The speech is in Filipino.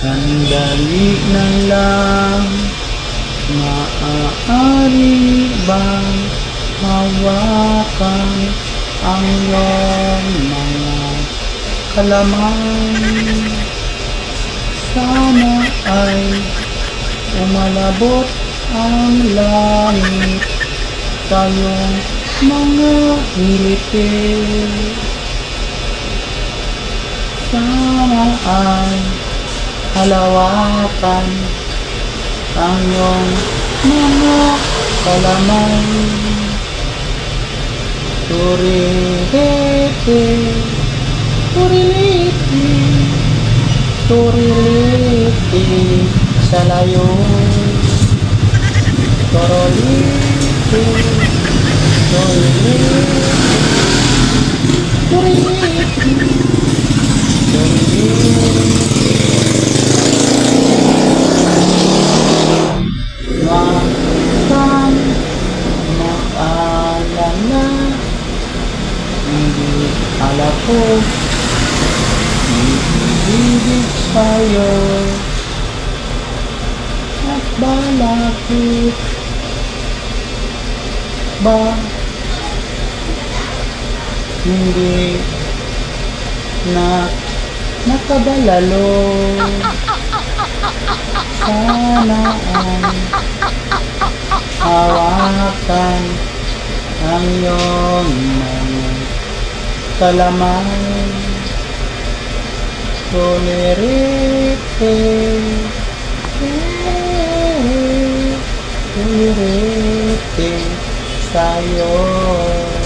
Sandali na lang. Maaari bang hawakan ang iyong mga kalamang. Sana ay umalabot ang langit Tayong mga ngiti. Sana ay halawakan ang iyong mga kalamay. Turiliti, turiliti, turiliti sa layo. Turiliti, turiliti, Alam ko Ibig sa'yo At balakit Ba? Hindi na nakabalalo Sana ay hawakan ang iyong kalamay. Tulirite, tulirite sa'yo.